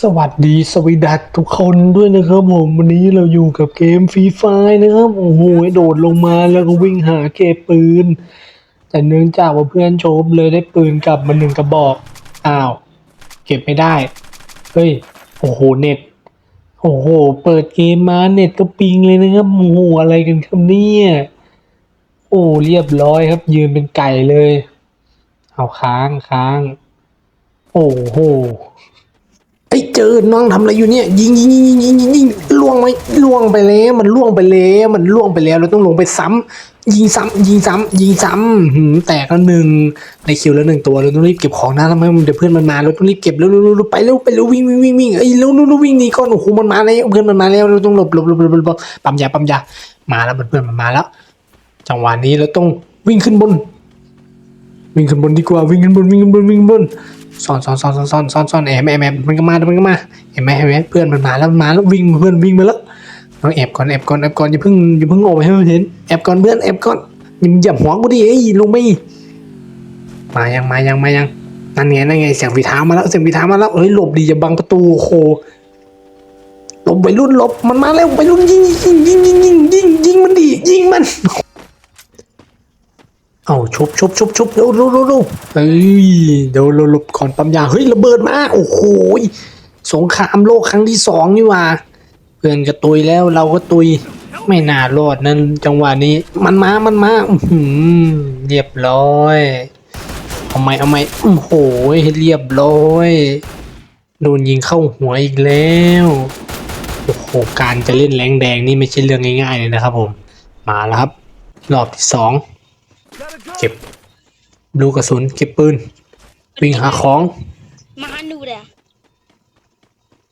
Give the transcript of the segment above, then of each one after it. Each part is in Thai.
สวัสดีสวีดักทุกคนด้วยนะครับผมวันนี้เราอยู่กับเกมฟรีไฟนะครับโอ้โหโดดลงมาแล้วก็วิ่งหาเก็บปืน แต่เนื่องจากว่าเพื่อนโชบเลยได้ปืนกลับมาหนึ่งกระบอกอ้าว เก็บไม่ได้เฮ้ยโอ้โหเน็ตโอ้โห เปิดเกมมาเน็ตก็ปิงเลยนะครับโอ้โหอะไรกันครับเนี่ยโอ้เรียบร้อยครับ ยืนเป็นไก่เลย เอาค้างค้าง โอ้โห ไอ้เจอน้องทำอะไรอยู่เนี่ยยิงยิงยิงยิงยิงยิงยิงล่วงไหมล่วงไปแล้วมันล่วงไปแล้วมันล่วงไปแล้วเราต้องลงไปซ้ำยิงซ้ำยิงซ้ำยิงซ้ำหืมแตกแล้วหนึ่งในคิวแล้วหนึ่งตัวเราต้องรีบเก็บของนะทำไมมันเดี๋ยวเพื่อนมันมาเราต้องรีบเก็บเร็วร็วเร็วไปเร็วไปเร็ววิ่งวิ่งวิ่งวิ่งเอ้เร็วเร็วเร็ววิ่งหนีก่อนโอ้โหมันมาแล้วเพื่อนมันมาแล้วเราต้องหลบหลบหลบหลบหลบหลบปั๊มยาปั๊มยามาแล้วเพื่อนมันมาแล้ว จังหวะนี้เราต้องวิ่งขึ้นบน วิ่งขึ้นบนดีกว่าวิ่งขึ้นบนวิ่งขึ้นบนวิ่งขึ้นบน ซ่อนซ่อนซ่อนซ่อนซ่อนซ่อนซ่อนแอบแอบแอบมันก็มามันก็มาเห็นไหมเห็นไหมเพื่อนมันมาแล้วมาแล้ววิ่งเพื่อนวิ่งมาแล้วเราแอบก่อนแอบก่อนแอบก่อนอย่าเพิ่งอย่าเพิ่งออกไปให้มันเห็นแอบก่อนเพื่อนแอบก่อนอย่าอย่าหัวกูดิเอ้ยลงไปมายังมายังมายังนั่นไงนั่นไงเสียงฝีเท้ามาแล้วเสียงฝีเท้ามาแล้วเฮ้ยหลบดีอย่าบังประตูโอ้โหลบไปรุ่นหลบมันมาแล้วไปรุ่นยิงยิงยิงยิงยิงยิงยิงมันดิยิงมัน เอาชุบชุบชุบชุบเร็วเร็วเร็วเฮ้ยเดี๋ยวเราหลบก่อนปั๊มยาเฮ้ยระเบิดมาโอ้โหสงครามโลกครั้งที่สองนี่ว่า เพื่อนก็ตุยแล้วเราก็ตุยไม่น่ารอดนั่นจังหวะนี้ มันมา มันมาอื้อหือเรียบร้อยเอาไหมเอาไหมโอ้โหเรียบร้อยโดนยิงเข้าหัวอีกแล้วโอ้โหการจะเล่นแรงแดงนี่ไม่ใช่เรื่องง่ายๆเลยนะครับผม มาแล้วครับ รอบที่สอง เก็บลูกกระสุนเก็บปืนวิ่งหาของ มาหาหนูเลยอะ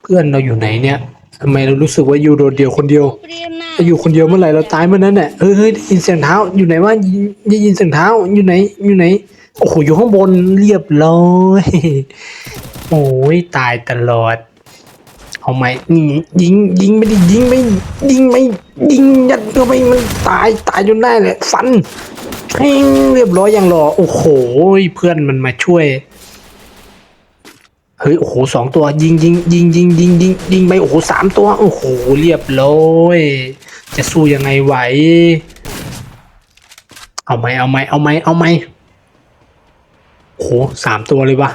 เพื่อนเราอยู่ไหนเนี่ยทำไมเรารู้สึกว่าอยู่โดดเดี่ยวคนเดียวเรียนหน้าถ้าอยู่คนเดียวเมื่อไหร่เราตายเมื่อนั้นแหละเฮ้ยเฮ้ยได้ยินเสียงเท้า อยู่ไหนวะยินได้ยินเสียงเท้าอยู่ไหน อยู่ไหนโอ้โหอยู่ข้างบนเรียบร้อยโอ้ยตายตลอดเอาไหมนี่ยิงยิงไม่ได้ยิงไม่ยิงไม่ยิงยัดเข้าไปมันตายตายจนได้แหละฟัน เพ่งเรียบร้อยอย่างรอ โอ้โห เพื่อนมันมาช่วย เฮ้ย โอ้โหสองตัว ยิงยิงยิงยิงยิงยิงยิงไป โอ้โหสามตัว โอ้โห เรียบร้อย จะสู้ยังไงไหว เอาไหมเอาไหมเอาไหมเอาไหมโอ้โหสามตัวเลยวะ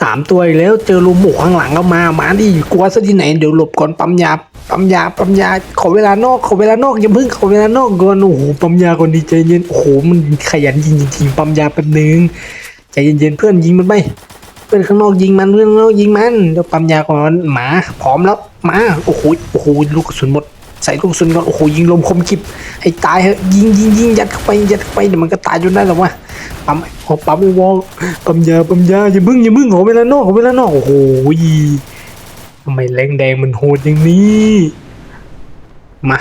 สามตัวอีกแล้วเจอลุมหมูข้างหลังก็มา มาดิกลัวซะที่ไหนเดี๋ยวหลบก่อนปั๊มยาปั๊มยาปั๊มยาขอเวลานอกขอเวลานอกอย่าเพิ่งขอเวลานอกก่อนโอ้โหปั๊มยาก่อนดีใจเย็นโอ้โหมันขยันยิงจริงๆปั๊มยาแป๊บนึงใจเย็นๆเพื่อนยิงมันไปเพื่อนข้างนอกยิงมันเพื่อนข้างนอกยิงมันเดี๋ยวปั๊มยาก่อนหมาพร้อมแล้วมาโอ้โหโอ้โหลูกกระสุนหมด ใส่ลูกกระสุนก่อนโอ้โหยิงลมคมกิบให้ตายเถอะยิงยิงยิงยัดเข้าไปยัดเข้าไปเดี๋ยวมันก็ตายจนได้หรอวะปั๊มขอปั๊มไอ้วอลปั๊มยาปั๊มยาอย่ามึงอย่ามึงขอเวลานอกขอเวลานอกโอ้โหทำไมแรงแดงมันโหดอย่างนี้มา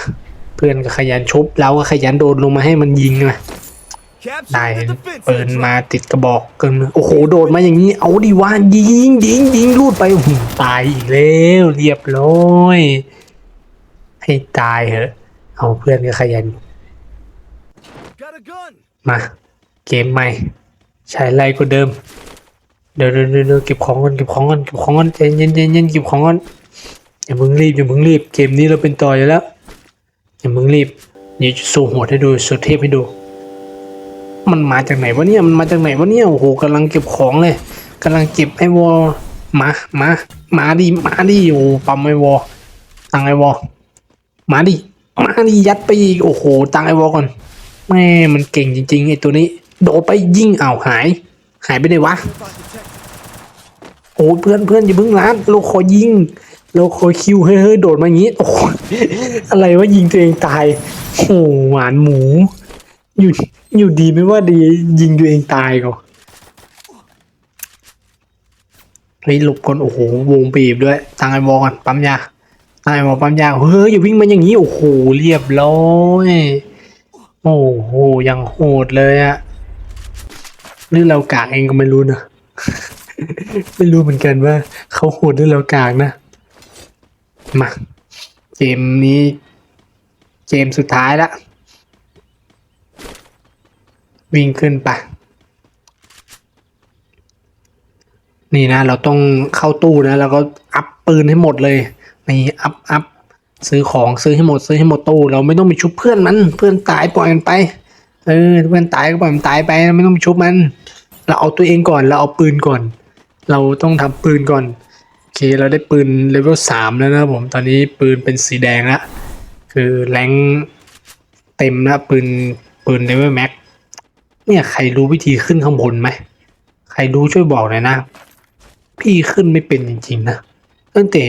เพื่อนก็ขยันชุบเราก็ขยันโดนลงมาให้มันยิงมาได้ได้เปิดมาติดกระบอกเกินโอ้โหโดดมาอย่างนี้ เอาดิว่ายิงยิงยิงลูดไปตายอีกแล้ว เรียบร้อย ให้ตายเหอะ เอาเพื่อนก็ขยัน มา เกมใหม่ ใช้ไรก็เดิมเดี๋ยวเดี๋ยวเดี๋ยวเก็บของก่อนเก็บของก่อนเก็บของก่อนใจเย็นเย็นเย็นเก็บของก่อนอย่ามึงรีบอย่ามึงรีบ เกมนี้เราเป็นต่ออยู่แล้ว อย่ามึงรีบเดี๋ยวจะสู้โหดให้ดูสุดเทพให้ดู มันมาจากไหนวะเนี่ย มันมาจากไหนวะเนี่ย โอ้โหกำลังเก็บของเลยกำลังเก็บไอวอลมา มา มาดิ มาดิ โอ้ปั๊มไอวอลตังไอวอล มาดิ มาดิยัดไปอีกโอ้โห ตังไอวอลก่อนแม่มันเก่งจริงๆไอตัวนี้ โดไปยิงอ้าวหาย หายไปไหนวะ โอ้เพื่อนเพื่อนอย่าเพิ่งรัดเราขอยิงเราขอคิวเฮ้ยเฮ้ยโดดมาอย่างนี้ โอ้โอะไรวะยิงตัวเองตายโอ้หหวานหมู อยู่อยู่ดีไม่ว่าดียิงตัวเองตายก่อนเฮ้ยหลบก่อนโอ้โหวงบีบด้วยตังไอ้บอลก่อนปั๊มยา ตั้งไอ้บอลปั๊มยาเฮ้ยอย่าวิ่งมาอย่างนี้โอ้โหเรียบร้อยโอ้โหยังโหดเลยอะหรือเรากากเองก็ไม่รู้นะไม่รู้เหมือนกันว่าเขาโหดหรือเรากากนะมาเกมนี้ เกมสุดท้ายละวิ่งขึ้นไปนี่นะ เราต้องเข้าตู้นะ แล้วก็อัพปืนให้หมดเลย นี่อัพอัพซื้อของซื้อให้หมดซื้อให้หมดตู้เราไม่ต้องไปชุบเพื่อนมันเพื่อนตายปล่อยมันไป เออเพื่อนตายก็ปล่อยมันตายไปไม่ต้องไปชุบมัน เราเอาตัวเองก่อนเราเอาปืนก่อน เราต้องทำปืนก่อนโอเคเราได้ปืนเลเวลสามแล้วนะผมตอนนี้ปืนเป็นสีแดงละคือแรงเต็มแล้วปืนปืนเลเวลแม็กเนี่ยใครรู้วิธีขึ้นข้างบนไหมใครรู้ช่วยบอกหน่อยนะ พี่ขึ้นไม่เป็นจริงๆนะ ตั้งแต่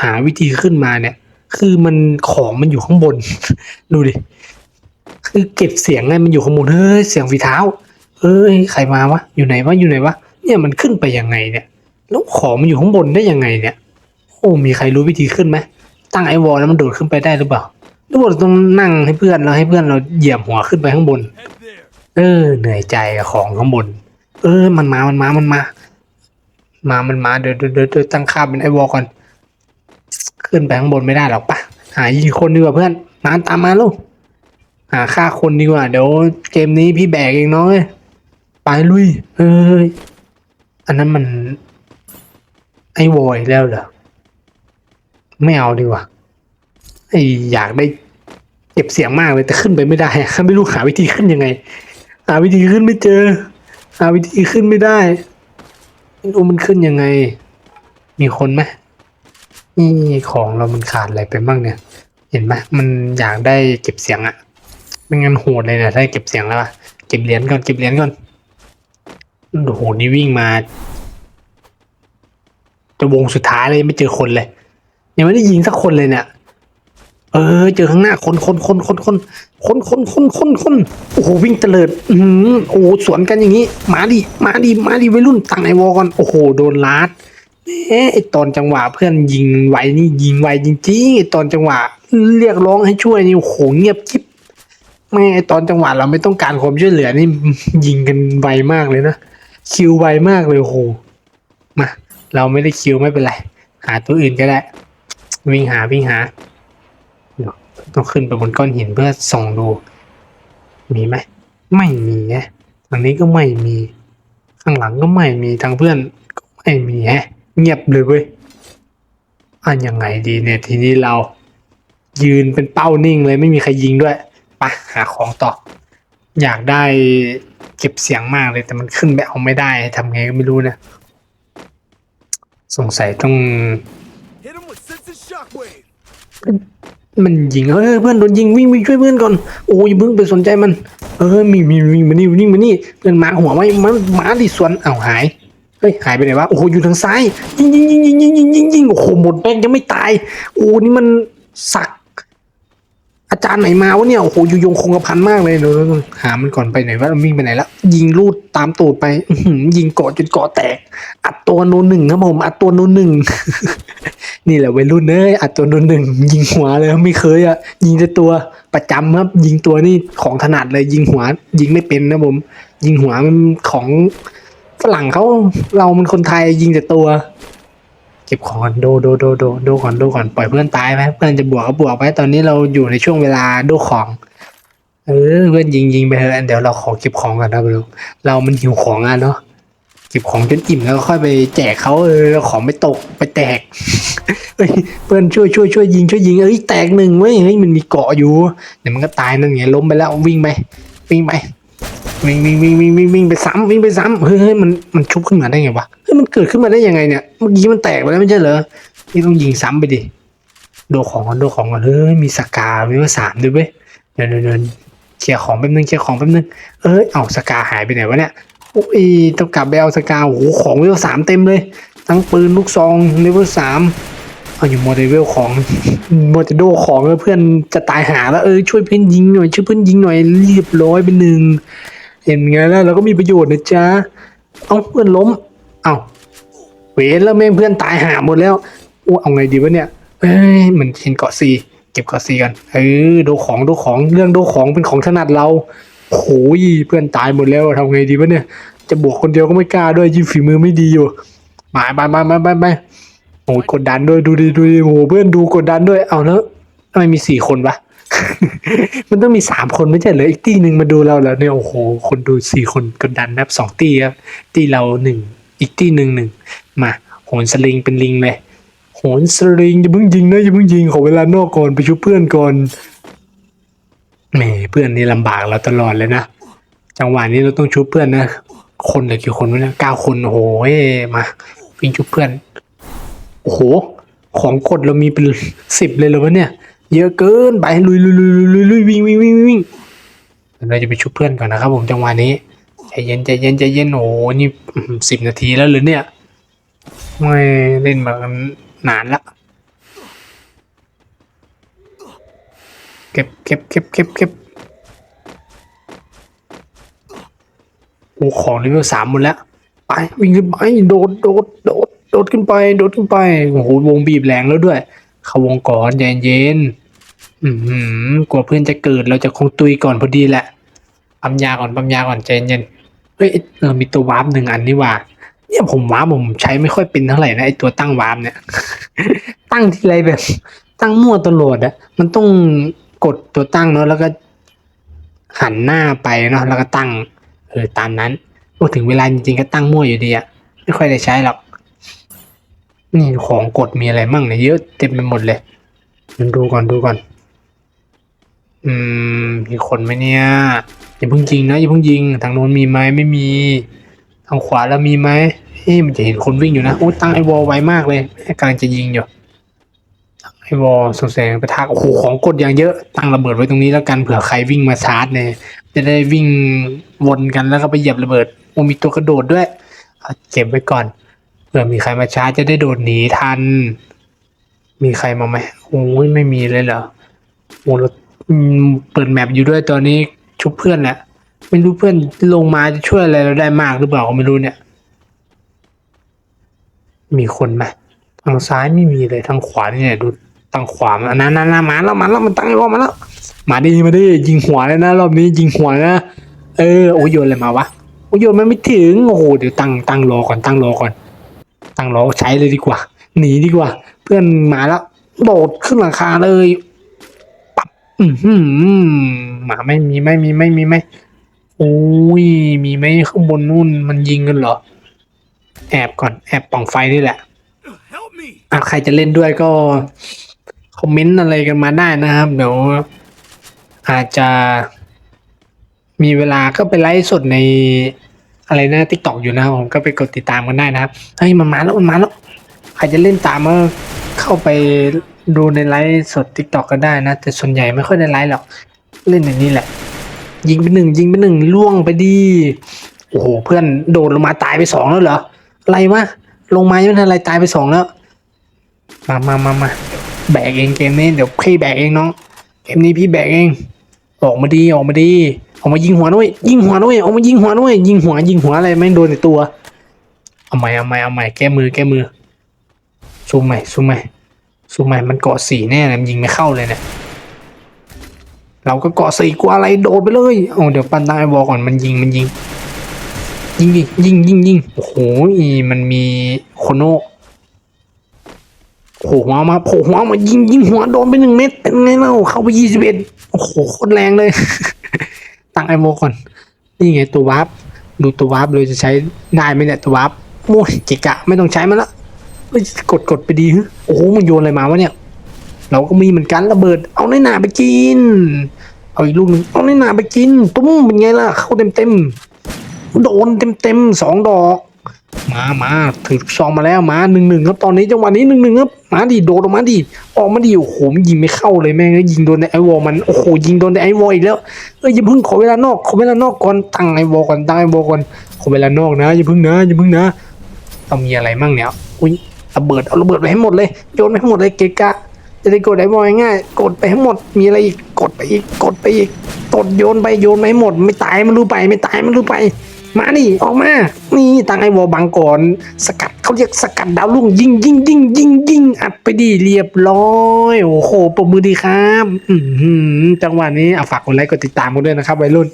หาวิธีขึ้นมาเนี่ย คือมันของมันอยู่ข้างบน ดูดิ คือเก็บเสียงไงมันอยู่ข้างบนเฮ้ยเสียงฝีเท้าเฮ้ยใครมาวะอยู่ไหนวะอยู่ไหนวะเนี่ยมันขึ้นไปยังไงเนี่ย แล้วของมันอยู่ข้างบนได้ยังไงเนี่ย โอ้มีใครรู้วิธีขึ้นไหมตั้งไอวอลแล้วมันโดดขึ้นไปได้หรือเปล่าหรือว่าต้องนั่งให้เพื่อนแล้วให้เพื่อนเราเหยียบหัวขึ้นไปข้างบน เออ เหนื่อยใจของข้างบน เออ มันมา มันมา มันมา มามันมาเดี๋ยวเดี๋ยวเดี๋ยวเดี๋ยวตั้งค่าเป็นไอวอลก่อน ขึ้นไปข้างบนไม่ได้หรอกปะหายิงคนดีกว่าเพื่อน มาตามมาลูกหาฆ่าคนดีกว่า เดี๋ยวเกมนี้พี่แบกเองน้องเอ้ยไปลุยเอ้ยอันนั้นมันไอวอยแล้วเหรอไม่เอาดีกว่าไออยากได้เก็บเสียงมากเลยแต่ขึ้นไปไม่ได้อะไม่รู้หาวิธีขึ้นยังไง หาวิธีขึ้นไม่เจอ หาวิธีขึ้นไม่ได้ ไม่รู้มันขึ้นยังไง มีคนไหมนี่ของเรามันขาดอะไรไปบ้างเนี่ย เห็นไหมมันอยากได้เก็บเสียงอะไม่งั้นโหดเลยนี่ยถ้าได้เก็บเสียงแล้วอะเก็บเหรียญก่อนเก็บเหรียญก่อนโอ้โหนี่วิ่งมาจะวงสุดท้ายเลยยังไม่เจอคนเลย ยังไม่ได้ยิงสักคนเลยเนี่ย เออ เจอข้างหน้าคนคนคนคนคนคนคนคนคนคนโอ้โหวิ่งเตลิดอืมโอ้สวนกันอย่างนี้ มาดิมาดิมาดิวัยรุ่นตั้งไอวอลก่อนโอ้โหโดนลัดเอ๊ะไอตอนจังหวะเพื่อนยิงไวนี่ยิงไวจริงๆไอตอนจังหวะ เรียกร้องให้ช่วยนี่โอ้โหเงียบกิ๊บแม่ไอตอนจังหวะเราไม่ต้องการความช่วยเหลือนี่ยิงกันไวมากเลยนะคิวไวมากเลยโอ้โหมาเราไม่ได้คิวไม่เป็นไร หาตัวอื่นก็ได้ วิ่งหาวิ่งหา ต้องขึ้นไปบนก้อนหินเพื่อส่องดู มีไหม ไม่มีแฮะทางนี้ก็ไม่มี ข้างหลังก็ไม่มีทางเพื่อนก็ไม่มีแฮะ เงียบเลยเว้ยอะยังไงดีเนี่ยทีนี้เรา ยืนเป็นเป้านิ่งเลยไม่มีใครยิงด้วยปะหาของต่อ อยากได้เก็บเสียงมากเลยแต่มันขึ้นไปเอาไม่ได้ทำไงก็ไม่รู้นะ สงสัยต้อง มันยิงเฮ้ยเพื่อนโดนยิงวิ่งวิ่งช่วยเพื่อนก่อนโอ้ยเพิ่งไปสนใจมัน เออมีมีมีมานี่วิ่งมานี่เพื่อนมาหัวไว้มันมาดิสวนเอ้าหายเฮ้ยหายไปไหนวะโอ้โหอยู่ทางซ้ายยิงยิงยิงยิงยิงยิงยิงยิงโอ้โหหมดแป้งยังไม่ตายโอ้นี่มันสัก อาจารย์ไหนมาวะเนี่ยโอ้โหอยู่ยงคงกระพันมากเลยเดี๋ยวหามันก่อนไปไหนวะมันวิ่งไปไหนล้วยิงลูดตามตูดไปยิงเกาะจนเกาะแตก อัดตัวโนหนึ่งครับผมอัดตัวโนหนึ่ง นี่แหละวัยรุ่นเอ้ยอัดตัวโนหนึ่งยิงหัวเลยไม่เคยอะยิงแต่ตัวประจำครับ ยิงตัวนี่ของถนัดเลยยิงหัว ยิงไม่เป็นนะผม ยิงหัวมันของฝรั่งเขาเรามันคนไทยยิงแต่ตัว เก็บของก่อนโดโดโดโดโดก่อนโดก่อนปล่อยเพื่อนตายไปเพื่อนจะบวกก็บวกไปตอนนี้เราอยู่ในช่วงเวลาโดของเออเพื่อนยิงยิงไปเถอะเดี๋ยวเราขอเก็บของก่อนนะเราเรามันหิวของอะเนาะ เก็บของจนอิ่มแล้วค่อยไปแจกเขาเออของไม่ตกไปแตกเฮ้ยเพื่อนช่วยช่วยช่วยยิงช่วยยิงเอ้ยแตกหนึ่งเว้ยเฮ้ยมันมีเกาะอยู่เดี๋ยวมันก็ตายนั่นไงล้มไปแล้ววิ่งไปวิ่งไปวิ่งวิ่งวิ่งวิ่งวิ่งวิ่งไปซ้ำวิ่งไปซ้ำเฮ้ยเฮ้ยมันมันชุบขึ้นมาได้ไงวะเฮ้ยมันเกิดขึ้นมาได้ยังไงเนี่ยเมื่อกี้มันแตกไปแล้วไม่ใช่เหรอนี่ต้องยิงซ้ำไปดิโดนของก่อนโดนของก่อนเฮ้ยมีสกามีว่าสามด้วยเว้ยเดินเดินเดินเคลียร์ของแป๊บนึงเคลียร์ของแป๊บนึงเอ้ยเอาสกาหายไปไหนวะเนี่ย โอ้ยต้องกลับไปเอาสกาโอ้โหของเลเวลสามเต็มเลย ทั้งปืนลูกซองเลเวลสามเอาอยู่โมเดลของโมเดลของแล้วเพื่อนจะตายหาแล้วเออช่วยเพื่อนยิงหน่อยช่วยเพื่อนยิงหน่อยเรียบร้อยเป็นหนึ่งเห็นไงแล้วเราก็มีประโยชน์นะจ๊ะเอาเพื่อนล้มเอาเวรแล้วแม่งเพื่อนตายหาหมดแล้วโอ้เอาไงดีวะเนี่ยเอ้ยมันเห็นเกาะซีเก็บเกาะซีกันเออดูของดูของเรื่องดูของเป็นของถนัดเรา โอ้ยเพื่อนตายหมดแล้วทำไงดีวะเนี่ย จะบวกคนเดียวก็ไม่กล้าด้วยยิ่งฝีมือไม่ดีอยู่มาไปไปไปไปไปโอ้กดดันด้วยดูดิดูดิโอ้โหเพื่อนดูกดดันด้วยเอาแล้วทำไมมีสี่คนวะมันต้องมีสามคนไม่ใช่เหรออีกตีหนึ่งมาดูเราแล้วเนี่ยโอ้โห คนดูสี่คนกดดันนะครับสองตีครับตีเราหนึ่งอีกตีหนึ่งหนึ่งมาโหนสลิงเป็นลิงเลยโหนสลิงอย่าเพิ่งยิงนะอย่าเพิ่งยิงขอเวลานอกก่อนไปช่วยเพื่อนก่อน แหมเพื่อนนี่ลำบากเราตลอดเลยนะจังหวะนี้เราต้องช่วยเพื่อนนะ คนเหลือกี่คนวะเนี่ยเก้าคนโอ้โหมาวิ่งช่วยเพื่อนโอ้โหของกดเรามีเป็นสิบเลยเหรอวะเนี่ย เยอะเกินไปลุยลุยลุยลุยลุยวิ่งวิ่งวิ่งวิ่งเราจะไปช่วยเพื่อนก่อนนะครับ ผมจังหวะนี้ใจเย็นใจเย็นใจเย็นโอ้นี่สิบนาทีแล้วหรือเนี่ยไม่เล่นมากันนานละ เก็บเก็บเก็บเก็บเก็บโอ้ของเลเวลสามหมดแล้วไปวิ่งขึ้นไปโดดโดดโดดโดดขึ้นไป โดดขึ้นไปโอ้โหวงบีบแรงแล้วด้วยเข้าวงก่อนใจเย็นๆอือหือกลัวเพื่อนจะเกิดเราจะคงตุยก่อนพอดีแหละปั๊มยาก่อนปั๊มยาก่อนใจเย็นเฮ้ยเออมีตัววาร์ปหนึ่งอันนี่ว่าเนี่ยผมวาร์ปผมใช้ไม่ค่อยเป็นเท่าไหร่นะไอตัวตั้งวาร์ปเนี่ย ตั้งทีไรแบบ ตั้งมั่วตลอดอะมันต้อง กดตัวตั้งเนาะแล้วก็หันหน้าไปเนาะแล้วก็ตั้งเออตามนั้นพอถึงเวลาจริงๆก็ตั้งมั่วอยู่ดีอะไม่ค่อยได้ใช้หรอก นี่ของกดมีอะไรมั่งเนี่ยเยอะเต็มไปหมดเลยมันดูก่อนดูก่อน อืมมีคนไหมเนี่ยอย่าเพิ่งยิงนะอย่าเพิ่งยิงทางโน้นมีไหมไม่มี ทางขวาแล้วมีไหมเฮ้ยมันจะเห็นคนวิ่งอยู่นะโอ้ตั้งไอวอลไวมากเลยกำลังจะยิงอยู่ ไอวอลส่งแสงไปทักโอ้โหของกดอย่างเยอะตั้งระเบิดไว้ตรงนี้แล้วกันเผื่อใครวิ่งมาชาร์จเนี่ยจะได้วิ่งวนกันแล้วก็ไปเหยียบระเบิดโอ้มีตัวกระโดดด้วยเก็บไว้ก่อนเผื่อมีใครมาชาร์จจะได้โดดหนีทัน มีใครมาไหมโอ้ยไม่มีเลยเหรอโอ้เราเปิดแมปอยู่ด้วยตอนนี้ชุบเพื่อนแหละไม่รู้เพื่อนลงมาจะช่วยอะไรเราได้มากหรือเปล่าก็ไม่รู้เนี่ย มีคนไหมทางซ้ายไม่มีเลยทางขวาเนี่ยดู ทางขวามันนั่นนั่นมาแล้วมาแล้วมันตั้งไอ้วอลมาแล้วมาดิมาดิยิงหัวเลยนะรอบนี้ยิงหัวนะเออโอ้ยโยนอะไรมาวะโอ้ยโยนมันไม่ถึงโอ้โหเดี๋ยวตั้งตั้งรอก่อนตั้งรอก่อน ตั้งรอใช้เลยดีกว่า หนีดีกว่า เพื่อนมาแล้วโดดขึ้นหลังคาเลยปับอือหือหมาไม่มีไม่มีไม่มีไม่โอ้ยมีไหมข้างบนนู่นมันยิงกันเหรอ แอบก่อนแอบปล่องไฟนี่แหละ Help me! อะใครจะเล่นด้วยก็ค อมเมนต์อะไรกันมาได้นะครับ เดี๋ยวอาจจะมีเวลาก็ไปไลฟ์สดในอะไรนะทิกตอกอยู่นะครับผมก็ไปกดติดตามกันได้นะครับเฮ้ยมันมาแล้วมันมาแล้วใครจะเล่นตามก็เข้าไปดูในไลฟ์สดทิกตอกก็ได้นะ แต่ส่วนใหญ่ไม่ค่อยได้ไลฟ์หรอกเล่นอย่างนี้แหละ ยิงไปหนึ่งยิงไปหนึ่งล่วงไปดีโอ้โหเพื่อนโดดลงมาตายไปสองแล้วเหรออะไรวะลงมายังไม่ทันอะไรตายไปสองแล้ว มามามามา แบกเองเกมนี้เดี๋ยวพี่แบกเองน้องเกมนี้พี่แบกเอง ออกมาดีออกมาดีออกมายิงหัวด้วย ยิงหัวด้วยออกมายิงหัวด้วย ยิงหัว ยิงหัวอะไรไม่โดนในตัวเอาใหม่เอาใหม่เอาใหม่แก้มือแก้มือซูมใหม่ซูมใหม่ซูมใหม่มันเกาะสีแน่เลยมันยิงไม่เข้าเลยเนี่ยเราก็เกาะสีกว่าอะไรโดดไปเลยเอาเดี๋ยวปันตายบอกก่อนมันยิงมันยิง ยิงดิยิงยิงยิงโอ้โหมันมีโคโน โผล่หัวมาโผล่หัวมายิงยิงหัวโดนไปหนึ่งเม็ดเป็นไงเล่าเข้าไปยี่สิบเอ็ดโอ้โหโคตรแรงเลย ตั้งไอโมก่อน นี่ไงตัววาร์ปดูตัววาร์ปเลยจะใช้ได้ไหมเนี่ยตัววาร์ปโอ้ยเกะกะไม่ต้องใช้มันละเฮ้ยกดกดไปดีฮโอ้โหมันโยนอะไรมาวะเนี่ย เราก็มีเหมือนกันระเบิด เอาในหนาไปกิน เอาอีกลูกหนึ่งเอาในหนาไปกินตุ้มเป็นไงล่ะเข้าเต็มเต็มโดนเต็มเต็มสองดอก มามาถือซองมาแล้วมาหนึ่งหนึ่งครับตอนนี้จังหวะนี้หนึ่งหนึ่งครับมาดิโดดออกมาดิออกมาดิโอ้โหมันยิงไม่เข้าเลยแม่งยิงโดนในไอวอลมันโอ้โหยิงโดนในไอวอลอีกแล้วเอ้ยอย่าเพิ่งขอเวลานอกขอเวลานอกก่อนตั้งไอวอลก่อนตั้งไอวอลก่อนขอเวลานอกนะอย่าเพิ่งนะอย่าเพิ่งนะต้องมีอะไรมั่งเนี่ยอุ้ยระเบิดเอาระเบิดไปให้หมดเลยโยนไปให้หมดเลยเกกะจะได้กดไอวอลง่ายกดไปให้หมดมีอะไรอีกกดไปอีกกดไปอีกกดโยนไปโยนไปให้หมด ไม่ตายมันรู้ไปไม่ตายมันรู้ไป มาดิออกมา นี่ตั้งไอวอลบังก่อน สกัดเขาเรียกสกัดดาวลุ่งยิงยิงยิงยิงยิงอัดไปดีเรียบร้อยโอ้โหปรบมือดีครับ อืจังหวะนี้อะฝากกดไลค์กดติดตามกันด้วยนะครับวัยรุ่น